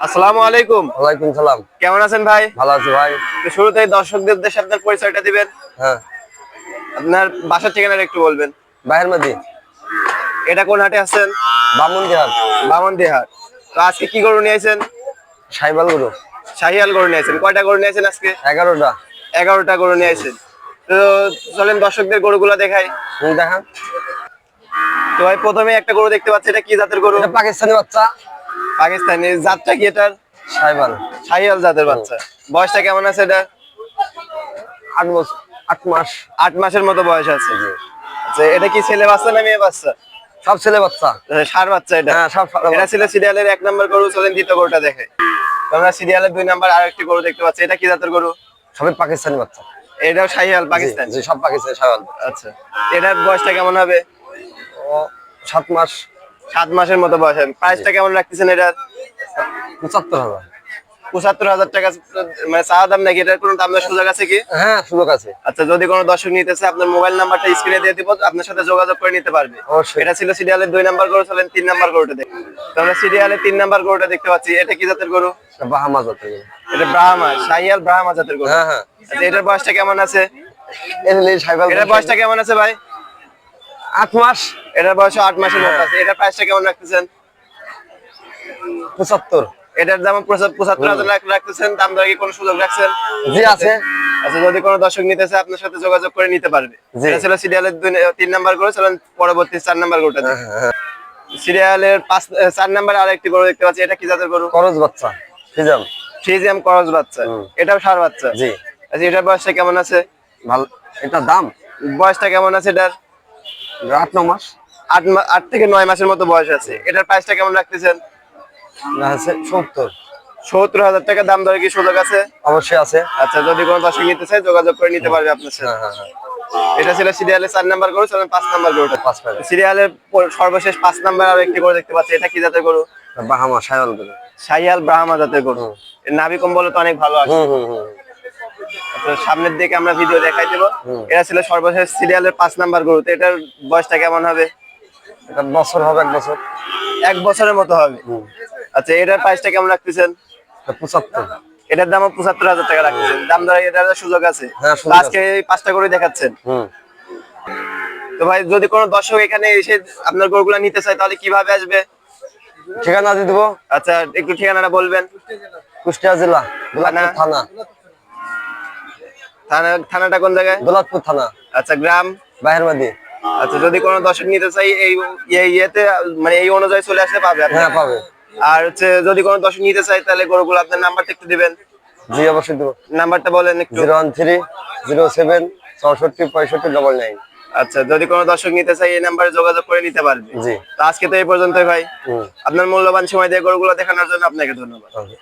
আসসালামু আলাইকুম। ওয়ালাইকুম সালাম। কেমন আছেন ভাই? ভালো আছি ভাই। তো শুরুতেই দর্শকদের উদ্দেশ্যে আপনার পরিচয়টা দিবেন। হ্যাঁ। আপনার বাসার ঠিকানাটা একটু বলবেন। বাহের মাদি এটা কোন হাটে আছেন? বামুন দিহার বামন্দি হাট তো আজকে কি গরু নিয়ে আছেন? সাইবাল গুরু। শাহিয়াল গরু নিয়ে আছেন। কয়টা গরু নিয়ে আছেন আজকে? এগারোটা। এগারোটা গরু নিয়ে আছেন। তো চলেন দর্শকদের গরুগুলো দেখাই। দেখান। তো ভাই প্রথমে একটা গরু দেখতে পাচ্ছি। এটা কি জাতের গরু? পাকিস্তানি বাচ্চা। পাকিস্তানি জাতটা কি এটার? সাইবাল। শাহিয়াল জাতের বাচ্চা। বয়সটা কেমন আছে এটা আট বছর আট মাস। আট মাসের মতো বয়স আছে। আচ্ছা এটা কি ছেলে বাচ্চা না মেয়ে বাচ্চা? সব ছেলে বাচ্চা। আচ্ছা, ষাঁড় বাচ্চা এটা। হ্যাঁ সব এটা। ছিল সিরিয়ালের এক নম্বর গরু চলেন দ্বিতীয় গরুটা দেখে। তো আমরা সিরিয়ালের দুই নাম্বার আর একটি গরু দেখতে পাচ্ছি। এটা কি জাতের গরু? সবই পাকিস্তানি বাচ্চা। এটাও শাহিয়াল পাকিস্তান। সব পাকিস্তানি সাইবাল। আচ্ছা এটার বয়সটা কেমন হবে? ও সাত মাস। সাত মাসের মতো বয়স প্রাইসটা কেমন রাখতেছেন এটা? পঁচাত্তর হাজার। পঁচাত্তর হাজার টাকা মানে চাওয়া দাম নাকি? এটার কোনো দাম সুযোগ আছে কি? হ্যাঁ সুযোগ আছে। আচ্ছা যদি কোনো দর্শক নিতে চায় আপনার মোবাইল নাম্বারটা স্ক্রিনে দিয়ে দিব আপনার সাথে যোগাযোগ করে নিতে পারবে। এটা ছিল সিরিয়ালের দুই নাম্বার গরু চলেন তিন নাম্বার গরুটা দেখি। তো আমরা সিরিয়ালের তিন নাম্বার গরুটা দেখতে পাচ্ছি। এটা কি জাতের গরু? বাহামা জাতের গরু। এটা ব্রাহ্মা শাহিয়াল ব্রাহ্মা জাতের গরু। হ্যাঁ হ্যাঁ। আচ্ছা এটার বয়সটা কেমন আছে? এটা এটার বয়সটা কেমন আছে ভাই? আট মাস? এটার বয়স আট মাসের মতো আছে। এটার প্রাইসটা কেমন রাখতেছেন? পঁচাত্তর। এটার দাম পঁচাত্তর হাজার রাখতেছেন। দাম দরে কি কোনো সুযোগ রাখছেন? জি আছে। আচ্ছা যদি কোনো দর্শক নিতে চায় আপনার সাথে যোগাযোগ করে নিতে পারবে। এটা ছিল সিরিয়ালের তিন নাম্বার গরু চলেন পরবর্তী চার নাম্বার গরুটা হ্যাঁ, সিরিয়ালের পাঁচ চার নাম্বার আর একটি গরু দেখতে পাচ্ছি। এটা কি জাতের গরু? করজ বাচ্চা ফিজাম ফ্রিজিয়াম করজ বাচ্চা। এটাও সার বাচ্চা। জি। আচ্ছা এটার বয়সটা কেমন আছে? ভালো এটা দাম? বয়সটা কেমন আছে এটার? আট ন মাস? আট আট থেকে নয় মাসের মতো বয়স আছে। এটার প্রাইসটা কেমন রাখতেছেন? সত্তর। সত্তর হাজার টাকা দাম দরে কি সুযোগ আছে? অবশ্যই আছে। আচ্ছা যদি কোনো দর্শক নিতে চায় যোগাযোগ করে নিতে পারবে আপনার সাথে। হ্যাঁ হ্যাঁ হ্যাঁ। এটা ছিল সিরিয়ালের চার নাম্বার গরু চলেন পাঁচ নাম্বার গরুটা। পাঁচ সিরিয়ালের সর্বশেষ পাঁচ নাম্বার আর একটি গরু দেখতে পাচ্ছি। এটা কি জাতের গরু? বাহামা সায়ল করে সাইয়াল ব্রাহ্মা জাতের গরু। এর নাভি কম্বল তো অনেক ভালো আছে। হুম হুম। সামনের দিকে আমরা ভিডিও দেখাই দেবো। এটা ছিল সর্বশেষ সিরিয়ালের পাঁচ নাম্বার গরু। তো এটার বয়সটা কেমন হবে? এটা বছর হবে এক বছর। এক বছরের মতো হবে। আচ্ছা এটার প্রাইসটা কেমন রাখতেছেন? পঁচাত্তর। এটার দাম পঁচাত্তর হাজার টাকা রাখতেছেন। দাম ধরে এটার সুযোগ আছে। হ্যাঁ। আজকে এই পাঁচটা করে দেখাচ্ছেন। তো ভাই যদি কোনো দর্শক এখানে এসে আপনার গরুগুলা নিতে চায় তাহলে কীভাবে আসবে? ঠিকানা দিয়ে দেবো। আচ্ছা একটু ঠিকানাটা বলবেন। কুষ্টিয়া জেলা থানা? থানা থানা থানাটা কোন জায়গায়? দোলাতপুর থানা। আচ্ছা গ্রাম? বাহের মাদি আচ্ছা যদি কোনো দর্শক নিতে চাই এই এই ইয়েতে মানে এই অনুযায়ী চলে আসলে পাবে আপনি। হ্যাঁ পাবে। আর হচ্ছে যদি কোনো দর্শক নিতে চাই তাহলে গরুগুলো আপনার নাম্বারটা একটু দিবেন। জি অবশ্যই দেবো। নাম্বারটা বলেন একটু। Zero one three zero seven চৌষট্টি পঁয়ষট্টি ডবল নাইন। আচ্ছা যদি কোনো দর্শক নিতে চাই এই নাম্বারে যোগাযোগ করে নিতে পারবে। জি। তো আজকে তো এই পর্যন্তই ভাই। আপনার মূল্যবান সময় দিয়ে গরুগুলো দেখানোর জন্য আপনাকে ধন্যবাদ। ওকে